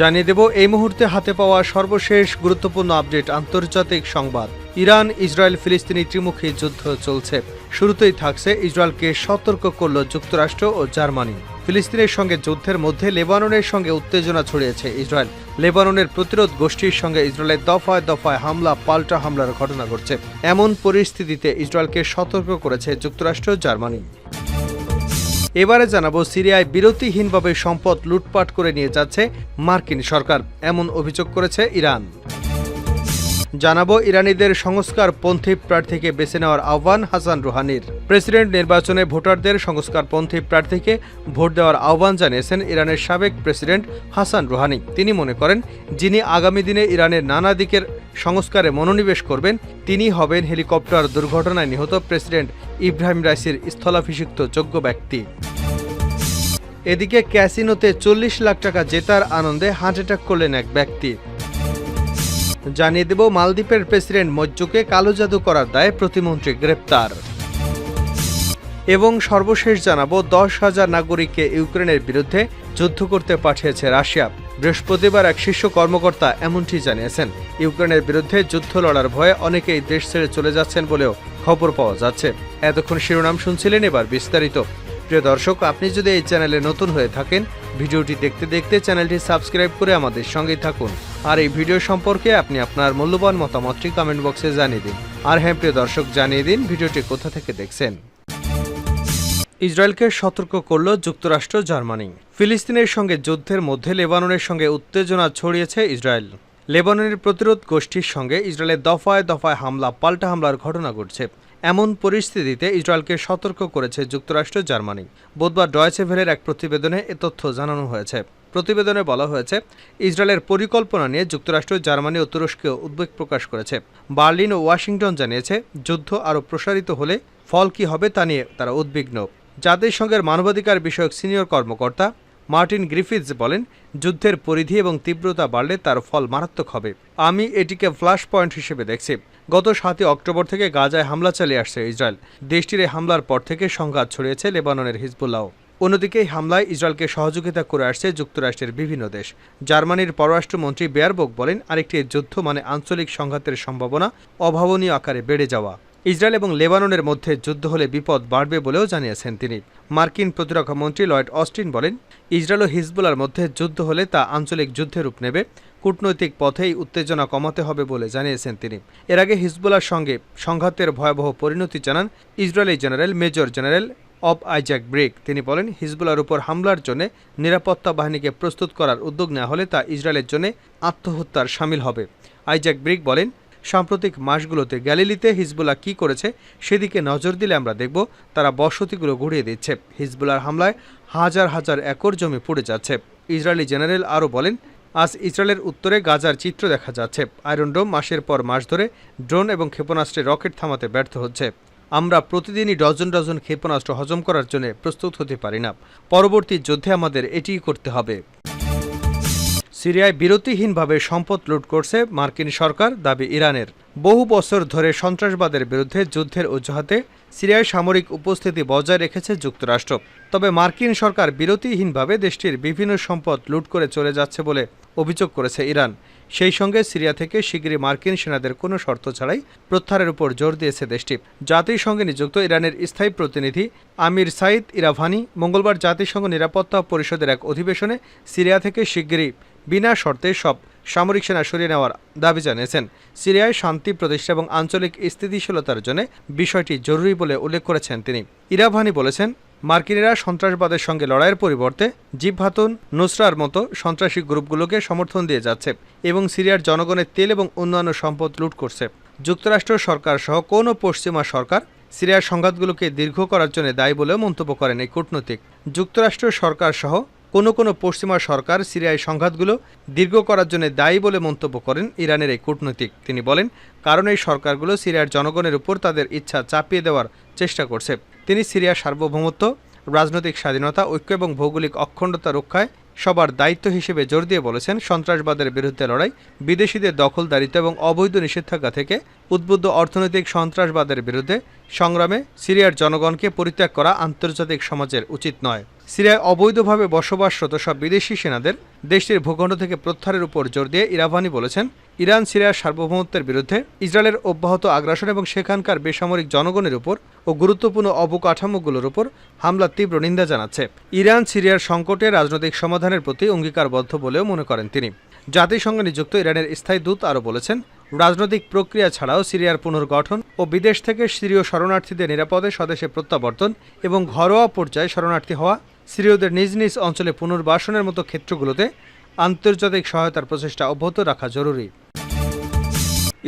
জানিয়ে দেব, এই মুহূর্তে হাতে পাওয়া সর্বশেষ গুরুত্বপূর্ণ আপডেট, আন্তর্জাতিক সংবাদ। ইরান, ইসরায়েল, ফিলিস্তিনি ত্রিমুখী যুদ্ধ চলছে। শুরুতেই থাকছে ইসরায়েলকে সতর্ক করল যুক্তরাষ্ট্র ও জার্মানি। ফিলিস্তিনের সঙ্গে যুদ্ধের মধ্যে লেবাননের সঙ্গে উত্তেজনা ছড়িয়েছে ইসরায়েল। লেবাননের প্রতিরোধ গোষ্ঠীর সঙ্গে ইসরায়েলের দফায় দফায় হামলা, পাল্টা হামলার ঘটনা ঘটছে। এমন পরিস্থিতিতে ইসরায়েলকে সতর্ক করেছে যুক্তরাষ্ট্র জার্মানি। এবারে জানাব সিরিয়ায় বিরতিহীনভাবে সম্পদ লুটপাট করে নিয়ে যাচ্ছে মার্কিন সরকার, এমন অভিযোগ করেছে ইরান। জানাব ইরানিদের সংস্কার পন্থী প্রার্থীকে বেছে নেওয়ার আহ্বান হাসান রুহানির। প্রেসিডেন্ট নির্বাচনে ভোটারদের সংস্কার পন্থী প্রার্থীকে ভোট দেওয়ার আহ্বান জানিয়েছেন ইরানের সাবেক প্রেসিডেন্ট হাসান রুহানি। তিনি মনে করেন, যিনি আগামী দিনে ইরানের নানা দিকের সংস্কারে মনোনিবেশ করবেন, তিনি হবেন হেলিকপ্টার দুর্ঘটনায় নিহত প্রেসিডেন্ট ইব্রাহিম রাইসির স্থলাভিষিক্ত যোগ্য ব্যক্তি। এদিকে ক্যাসিনোতে চল্লিশ লাখ টাকা জেতার আনন্দে হার্ট অ্যাটাক করলেন এক ব্যক্তি। জানিয়ে দেব, মালদ্বীপের প্রেসিডেন্ট মজ্জুকে কালো জাদু করার দায়ে প্রতিমন্ত্রী গ্রেপ্তার। এবং সর্বশেষ জানাব, দশ হাজার নাগরিককে ইউক্রেনের বিরুদ্ধে যুদ্ধ করতে পাঠিয়েছে রাশিয়া। বৃহস্পতিবার এক শীর্ষ কর্মকর্তা এমনটি জানিয়েছেন। ইউক্রেনের বিরুদ্ধে যুদ্ধ লড়ার ভয়ে অনেকেই দেশ ছেড়ে চলে যাচ্ছেন বলেও খবর পাওয়া যাচ্ছে। এতক্ষণ শিরোনাম শুনছিলেন এবার বিস্তারিত। প্রিয় দর্শক, আপনি যদি এই চ্যানেলে নতুন হয়ে থাকেন, ভিডিওটি দেখতে দেখতে চ্যানেলটি সাবস্ক্রাইব করে আমাদের সঙ্গেই থাকুন। আর এই ভিডিও সম্পর্কে আপনি আপনার মূল্যবান মতামতটি কমেন্ট বক্সে জানিয়ে দিন। আর হ্যাঁ প্রিয় দর্শক, জানিয়ে দিন ভিডিওটি কোথা থেকে দেখছেন। ইসরায়েলকে সতর্ক করল যুক্তরাষ্ট্র, জার্মানি। ফিলিস্তিনের সঙ্গে যুদ্ধের মধ্যে লেবাননের সঙ্গে উত্তেজনা ছড়িয়েছে ইসরায়েল। লেবাননের প্রতিরোধ গোষ্ঠীর সঙ্গে ইসরায়েলের দফায় দফায় হামলা, পাল্টা হামলার ঘটনা ঘটছে। এমন পরিস্থিতিতে ইসরায়েলকে সতর্ক করেছে যুক্তরাষ্ট্র, জার্মানি। বুধবার ডয়েচে ভেলের এক প্রতিবেদনে এ তথ্য জানানো হয়েছে। প্রতিবেদনে বলা হয়েছে, ইসরায়েলের পরিকল্পনা নিয়ে যুক্তরাষ্ট্র, জার্মানি ও তুরস্কে উদ্বেগ প্রকাশ করেছে। বার্লিন ও ওয়াশিংটন জানিয়েছে, যুদ্ধ আরও প্রসারিত হলে ফল কী হবে তা নিয়ে তারা উদ্বিগ্ন। জাতিসংঘের মানবাধিকার বিষয়ক সিনিয়র কর্মকর্তা মার্টিন গ্রিফিথস বলেন, যুদ্ধের পরিধি এবং তীব্রতা বাড়লে তার ফল মারাত্মক হবে। আমি এটিকে ফ্ল্যাশ পয়েন্ট হিসেবে দেখছি। গত সাতই অক্টোবর থেকে গাজায় হামলা চালিয়ে আসছে ইসরায়েল। দেশটির এই হামলার পর থেকে সংঘাত ছড়িয়েছে লেবাননের হিজবুল্লাহ অন্যদিকে এই হামলায় ইসরায়েলকে সহযোগিতা করে আসছে যুক্তরাষ্ট্রের বিভিন্ন দেশ। জার্মানির পররাষ্ট্রমন্ত্রী বেয়ারবোক বলেন, আরেকটি যুদ্ধ মানে আঞ্চলিক সংঘাতের সম্ভাবনা অভাবনীয় আকারে বেড়ে যাওয়া। ইসরায়েল এবং লেবাননের মধ্যে যুদ্ধ হলে বিপদ বাড়বে বলেও জানিয়েছেন তিনি। মার্কিন প্রতিরক্ষা মন্ত্রী লয়েড অস্টিন বলেন, ইসরায়েল ও হিজবুলার মধ্যে যুদ্ধ হলে তা আঞ্চলিক যুদ্ধে রূপ নেবে। কূটনৈতিক পথেই উত্তেজনা কমাতে হবে বলে জানিয়েছেন তিনি। এর আগে হিজবুলার সঙ্গে সংঘাতের ভয়াবহ পরিণতি জানান ইসরায়েলি জেনারেল, মেজর জেনারেল অব আইজ্যাক ব্রেক। তিনি বলেন, হিজবুলার উপর হামলার জন্য নিরাপত্তা বাহিনীকে প্রস্তুত করার উদ্যোগ নেওয়া হলে তা ইসরায়েলের জন্য আত্মহত্যার সামিল হবে। আইজ্যাক ব্রিক বলেন, সাম্প্রতিক মাসগুলোতে গ্যালিলিতে হিজবুল্লাহ কি করেছে সেদিকে নজর দিলে আমরা দেখব তারা বসতিগুলো গুড়িয়ে দিচ্ছে। হিজবুলার হামলায় হাজার হাজার একর জমি পড়ে যাচ্ছে। ইসরায়েলি জেনারেল আরও বলেন আজ ইসরায়েলের উত্তরে গাজার চিত্র দেখা যাচ্ছে। আয়রন ডোম মাসের পর মাস ধরে ড্রোন এবং ক্ষেপণাস্ত্রে রকেট থামাতে ব্যর্থ হচ্ছে। আমরা প্রতিদিনই ডজন ডজন ক্ষেপণাস্ত্র হজম করার জন্য প্রস্তুত হতে পারি না। পরবর্তী যুদ্ধে আমাদের এটিই করতে হবে। সিরিয়ায় বিরতিহীনভাবে সম্পদ লুট করছে মার্কিন সরকার দাবি ইরানের। বহু বছর ধরে সন্ত্রাসবাদের বিরুদ্ধে যুদ্ধের অজুহাতে সিরিয়ায় সামরিক উপস্থিতি বজায় রেখেছে যুক্তরাষ্ট্র। তবে মার্কিন সরকার বিরতিহীনভাবে দেশটির বিভিন্ন সম্পদ লুট করে চলে যাচ্ছে বলে অভিযোগ করেছে ইরান। সেই সঙ্গে সিরিয়া থেকে শিগগিরই মার্কিন সেনাদের কোনো শর্ত ছাড়াই প্রত্যাহারের উপর জোর দিয়েছে দেশটি। জাতিসংঘে নিযুক্ত ইরানের স্থায়ী প্রতিনিধি আমির সাইদ ইরাভানি মঙ্গলবার জাতিসংঘ নিরাপত্তা পরিষদের এক অধিবেশনে সিরিয়া থেকে শিগগিরই বিনা শর্তে সব সামরিক সেনা সরিয়ে নেওয়ার দাবি জানিয়েছেন। সিরিয়ায় শান্তি প্রতিষ্ঠা এবং আঞ্চলিক স্থিতিশীলতার জন্য বিষয়টি জরুরি বলে উল্লেখ করেছেন তিনি। ইরাভানি বলেছেন মার্কিনিরা সন্ত্রাসবাদের সঙ্গে লড়াইয়ের পরিবর্তে জিবহাতুন নুসরার মতো সন্ত্রাসী গ্রুপগুলোকে সমর্থন দিয়ে যাচ্ছে এবং সিরিয়ার জনগণের তেল এবং অন্যান্য সম্পদ লুট করছে। যুক্তরাষ্ট্র সরকার সহ কোনো পশ্চিমা সরকার সিরিয়ার সংঘাতগুলোকে দীর্ঘ করার জন্য দায়ী বলেও মন্তব্য করেন এই কূটনৈতিক। যুক্তরাষ্ট্র সরকার সহ কোনো কোনো পশ্চিমা সরকার সিরিয়ায় সংঘাতগুলো দীর্ঘ করার জন্য দায়ী বলে মন্তব্য করেন ইরানের এই কূটনৈতিক। তিনি বলেন, কারণ এই সরকারগুলো সিরিয়ার জনগণের উপর তাদের ইচ্ছা চাপিয়ে দেওয়ার চেষ্টা করছে। তিনি সিরিয়ার সার্বভৌমত্ব, রাজনৈতিক স্বাধীনতা, ঐক্য এবং ভৌগোলিক অখণ্ডতা রক্ষায় সবার দায়িত্ব হিসেবে জোর দিয়ে বলেছেন সন্ত্রাসবাদের বিরুদ্ধে লড়াই, বিদেশিদের দখলদারিত্ব এবং অবৈধ নিষেধাজ্ঞা থেকে উদ্বুদ্ধ অর্থনৈতিক সন্ত্রাসবাদের বিরুদ্ধে সংগ্রামে সিরিয়ার জনগণকে পরিত্যাগ করা আন্তর্জাতিক সমাজের উচিত নয়। সিরিয়ায় অবৈধভাবে বসবাসরত সব বিদেশি সেনাদের দেশটির ভূখণ্ড থেকে প্রত্যাহারের উপর জোর দিয়ে ইরাভানি বলেছেন। ইরান সিরিয়ার সার্বভৌমত্বের বিরুদ্ধে ইসরায়েলের অব্যাহত আগ্রাসন এবং সেখানকার বেসামরিক জনগণের উপর ও গুরুত্বপূর্ণ অবকাঠামোগুলোর উপর হামলার তীব্র নিন্দা জানাচ্ছে। ইরান সিরিয়ার সংকটে রাজনৈতিক সমাধানের প্রতি অঙ্গীকারবদ্ধ বলেও মনে করেন তিনি। জাতিসংঘে নিযুক্ত ইরানের স্থায়ী দূত আরও বলেছেন, রাজনৈতিক প্রক্রিয়া ছাড়াও সিরিয়ার পুনর্গঠন ও বিদেশ থেকে সিরীয় শরণার্থীদের নিরাপদে স্বদেশে প্রত্যাবর্তন এবং ঘরোয়া পর্যায়ে শরণার্থী হওয়া সিরীয়দের নিজ নিজ অঞ্চলে পুনর্বাসনের মতো ক্ষেত্রগুলোতে আন্তর্জাতিক সহায়তার প্রচেষ্টা অব্যাহত রাখা জরুরি।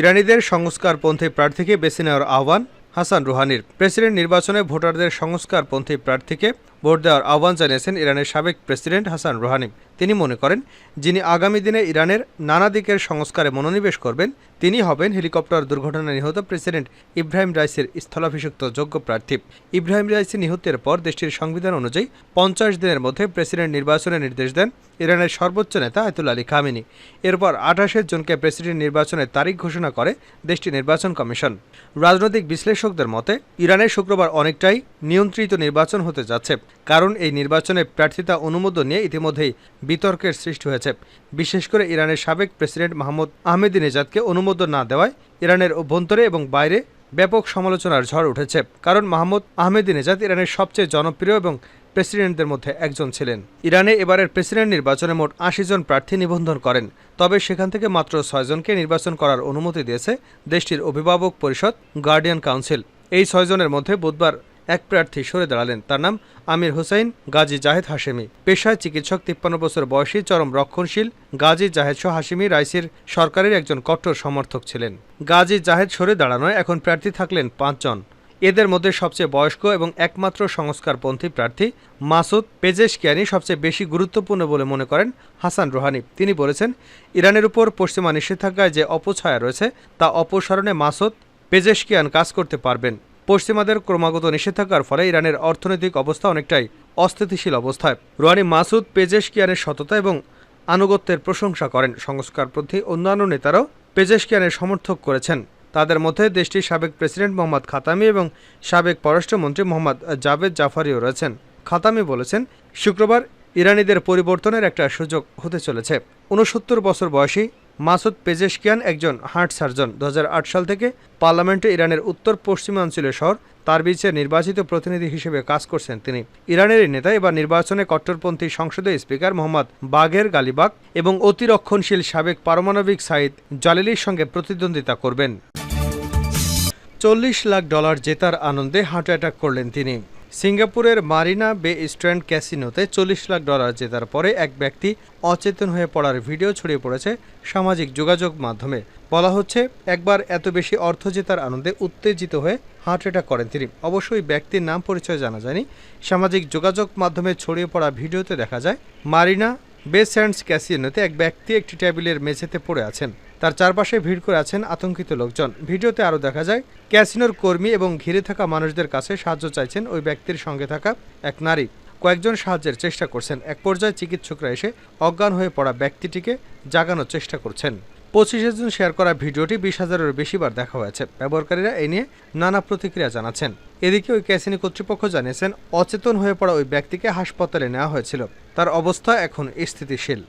ইরানিদের সংস্কারপন্থী প্রার্থীকে বেছে নেওয়ার আহ্বান হাসান রুহানির। প্রেসিডেন্ট নির্বাচনে ভোটারদের সংস্কারপন্থী প্রার্থীকে ভোট দেওয়ার আহ্বান জানিয়েছেন ইরানের সাবেক প্রেসিডেন্ট হাসান রুহানি। তিনি মনে করেন, যিনি আগামী দিনে ইরানের নানা দিকের সংস্কারে মনোনিবেশ করবেন তিনি হবেন হেলিকপ্টার দুর্ঘটনায় নিহত প্রেসিডেন্ট ইব্রাহিম রাইসের স্থলাভিষিক্ত যোগ্য প্রার্থী। ইব্রাহিম রাইসি নিহতের পর দেশটির সংবিধান অনুযায়ী পঞ্চাশ দিনের মধ্যে প্রেসিডেন্ট নির্বাচনের নির্দেশ দেন ইরানের সর্বোচ্চ নেতা আয়তুল আলী খামিনি। এরপর আঠাশে জুনকে প্রেসিডেন্ট নির্বাচনের তারিখ ঘোষণা করে দেশটির নির্বাচন কমিশন। রাজনৈতিক বিশ্লেষকদের মতে, ইরানের শুক্রবার অনেকটাই নিয়ন্ত্রিত নির্বাচন হতে যাচ্ছে, কারণ এই নির্বাচনে প্রার্থিতা অনুমোদন নিয়ে ইতিমধ্যেই বিতর্কের সৃষ্টি হয়েছে। বিশেষ করে ইরানের সাবেক প্রেসিডেন্ট মাহমুদ আহমেদিনেজাদকে অনুমোদন না দেওয়ায় ইরানের অভ্যন্তরে এবং বাইরে ব্যাপক সমালোচনার ঝড় উঠেছে। কারণ মাহমুদ আহমেদিনেজাদ ইরানের সবচেয়ে জনপ্রিয় এবং প্রেসিডেন্টদের মধ্যে একজন ছিলেন। ইরানে এবারের প্রেসিডেন্ট নির্বাচনে মোট আশি জন প্রার্থী নিবন্ধন করেন। তবে সেখান থেকে মাত্র ছয়জনকে নির্বাচন করার অনুমতি দিয়েছে দেশটির অভিভাবক পরিষদ গার্ডিয়ান কাউন্সিল। এই ছয়জনের মধ্যে বুধবার এক প্রার্থী সরে দাঁড়ালেন। তার নাম আমির হুসাইন গাজী জাহেদ হাশেমি। পেশায় চিকিৎসক, তিপ্পান্ন বছর বয়সী, চরম রক্ষণশীল গাজী জাহেদ শাহ হাশেমি রাইসির সরকারের একজন কট্টর সমর্থক ছিলেন। গাজী জাহেদ সরে দাঁড়ানোয় এখন প্রার্থী থাকলেন পাঁচজন। এদের মধ্যে সবচেয়ে বয়স্ক এবং একমাত্র সংস্কারপন্থী প্রার্থী মাসুদ পেজেশ পেজেশকিয়ানি সবচেয়ে বেশি গুরুত্বপূর্ণ বলে মনে করেন হাসান রোহানি। তিনি বলেছেন, ইরানের উপর পশ্চিমা নিষেধাজ্ঞায় যে অপছায়া রয়েছে, তা অপসারণে মাসুদ পেজেশকিয়ান কাজ করতে পারবেন। পশ্চিমাদের ক্রমাগত নিষেধাজ্ঞার ফলে ইরানের অর্থনৈতিক অবস্থা অনেকটাই অস্থিতিশীল অবস্থায়। রোহানি মাসুদ পেজেশকিয়ানের সততা এবং আনুগত্যের প্রশংসা করেন। সংস্কারপন্থী অন্যান্য নেতারাও পেজেশকিয়ানের সমর্থক করেছেন। তাদের মধ্যে দেশটির সাবেক প্রেসিডেন্ট মোহাম্মদ খাতামি এবং সাবেক পররাষ্ট্রমন্ত্রী মোহাম্মদ জাভেদ জাফারিও রয়েছেন। খাতামি বলেছেন, শুক্রবার ইরানিদের পরিবর্তনের একটা সুযোগ হতে চলেছে। উনসত্তর বছর বয়সী মাসুদ পেজেশকিয়ান একজন হার্ট সার্জন। দু হাজার আট সাল থেকে পার্লামেন্টে ইরানের উত্তর পশ্চিমাঞ্চলীয় শহর তার তারবিজের নির্বাচিত প্রতিনিধি হিসেবে কাজ করছেন তিনি। ইরানের নেতা এবার নির্বাচনে কট্টরপন্থী সংসদীয় স্পিকার মোহাম্মদ বাগের গালিবাগ এবং অতিরক্ষণশীল সাবেক পারমাণবিক সাইদ জালিলির সঙ্গে প্রতিদ্বন্দ্বিতা করবেন। চল্লিশ লাখ ডলার জেতার আনন্দে হার্ট অ্যাটাক করলেন তিনি। সিঙ্গাপুরের মারিনা বে স্ট্র্যান্ড ক্যাসিনোতে চল্লিশ লাখ ডলার জেতার পরে এক ব্যক্তি অচেতন হয়ে পড়ার ভিডিও ছড়িয়ে পড়েছে সামাজিক যোগাযোগ মাধ্যমে। বলা হচ্ছে, একবার এত বেশি অর্থ জেতার আনন্দে উত্তেজিত হয়ে হার্ট অ্যাটাক করেন তিনি। অবশ্যই ব্যক্তির নাম পরিচয় জানা যায়নি। সামাজিক যোগাযোগ মাধ্যমে ছড়িয়ে পড়া ভিডিওতে দেখা যায়, মারিনা বে স্যান্ডস ক্যাসিনোতে এক ব্যক্তি একটি টেবিলের মেঝেতে পড়ে আছেন। তার চারপাশে ভিড় করে আছেন আতঙ্কিত লোকজন। ভিডিওতে আরও দেখা যায়, ক্যাসিনোর কর্মী এবং ঘিরে থাকা মানুষদের কাছে সাহায্য চাইছেন ওই ব্যক্তির সঙ্গে থাকা এক নারী। কয়েকজন সাহায্যের চেষ্টা করছেন। এক পর্যায়ে চিকিৎসকরা এসে অজ্ঞান হয়ে পড়া ব্যক্তিটিকে জাগানোর চেষ্টা করছেন। পঁচিশে জন শেয়ার করা ভিডিওটি বিশ হাজারেরও বেশিবার দেখা হয়েছে। ব্যবহারকারীরা এই নিয়ে নানা প্রতিক্রিয়া জানাচ্ছেন। এদিকে ওই ক্যাসিনি কর্তৃপক্ষ জানিয়েছেন, অচেতন হয়ে পড়া ওই ব্যক্তিকে হাসপাতালে নেওয়া হয়েছিল। তার অবস্থা এখন স্থিতিশীল।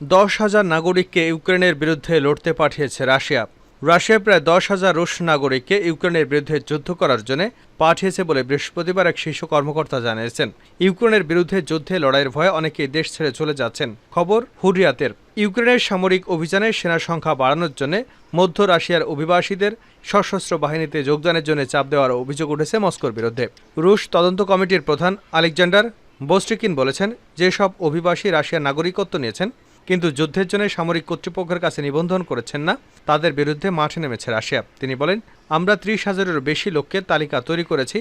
দশ হাজার নাগরিককে ইউক্রেনের বিরুদ্ধে লড়তে পাঠিয়েছে রাশিয়া। রাশিয়া প্রায় দশ হাজার রুশ নাগরিককে ইউক্রেনের বিরুদ্ধে যুদ্ধ করার জন্য পাঠিয়েছে বলে বৃহস্পতিবার এক শীর্ষ কর্মকর্তা জানিয়েছেন। ইউক্রেনের বিরুদ্ধে যুদ্ধে লড়াইয়ের ভয়ে অনেকেই দেশ ছেড়ে চলে যাচ্ছেন। খবর হুরিয়াতের। ইউক্রেনের সামরিক অভিযানে সেনা সংখ্যা বাড়ানোর জন্য মধ্য রাশিয়ার অভিবাসীদের সশস্ত্র বাহিনীতে যোগদানের জন্য চাপ দেওয়ার অভিযোগ উঠেছে মস্কোর বিরুদ্ধে। রুশ তদন্ত কমিটির প্রধান আলেকজান্ডার বোস্টিকিন বলেছেন, যেসব অভিবাসী রাশিয়ার নাগরিকত্ব নিয়েছেন কিন্তু যুদ্ধের জন্য সামরিক কর্তৃপক্ষের কাছে নিবন্ধন করেছেন না। তাদের বিরুদ্ধে মাঠে নেমেছে রাশিয়া। তিনি বলেন, আমরা ত্রিশ হাজারেরও বেশি লোককে তালিকা তৈরি করেছি,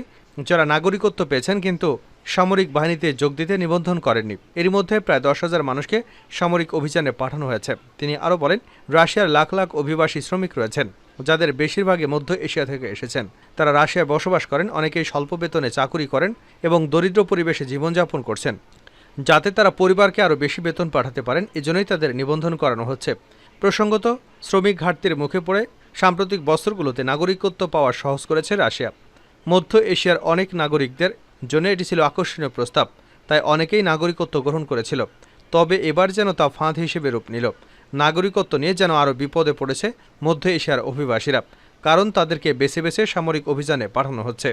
যারা নাগরিকত্ব পেয়েছেন কিন্তু সামরিক বাহিনীতে যোগ দিতে নিবন্ধন করেননি। এর মধ্যে প্রায় দশ হাজার মানুষকে সামরিক অভিযানে পাঠানো হয়েছে। তিনি আরও বলেন, রাশিয়ার লাখ লাখ অভিবাসী শ্রমিক রয়েছেন, যাদের বেশিরভাগই মধ্য এশিয়া থেকে এসেছেন। তারা রাশিয়ায় বসবাস করেন, অনেকেই স্বল্প বেতনে চাকুরি করেন এবং দরিদ্র পরিবেশে জীবনযাপন করছেন। যাতে তারা পরিবারকে আরও বেশি বেতন পাঠাতে পারেন, এজন্যই তাদের নিবন্ধন করানো হচ্ছে। প্রসঙ্গত, শ্রমিক ঘাটতির মুখে পড়ে সাম্প্রতিক বছরগুলোতে নাগরিকত্ব পাওয়া সহজ করেছে রাশিয়া। মধ্য এশিয়ার অনেক নাগরিকদের জন্য এটি ছিল আকর্ষণীয় প্রস্তাব, তাই অনেকেই নাগরিকত্ব গ্রহণ করেছিল। তবে এবার যেন তা ফাঁদ হিসেবে রূপ নিল। নাগরিকত্ব নিয়ে যেন আরও বিপদে পড়েছে মধ্য এশিয়ার অভিবাসীরা, কারণ তাদেরকে বেছে বেছে সামরিক অভিযানে পাঠানো হচ্ছে।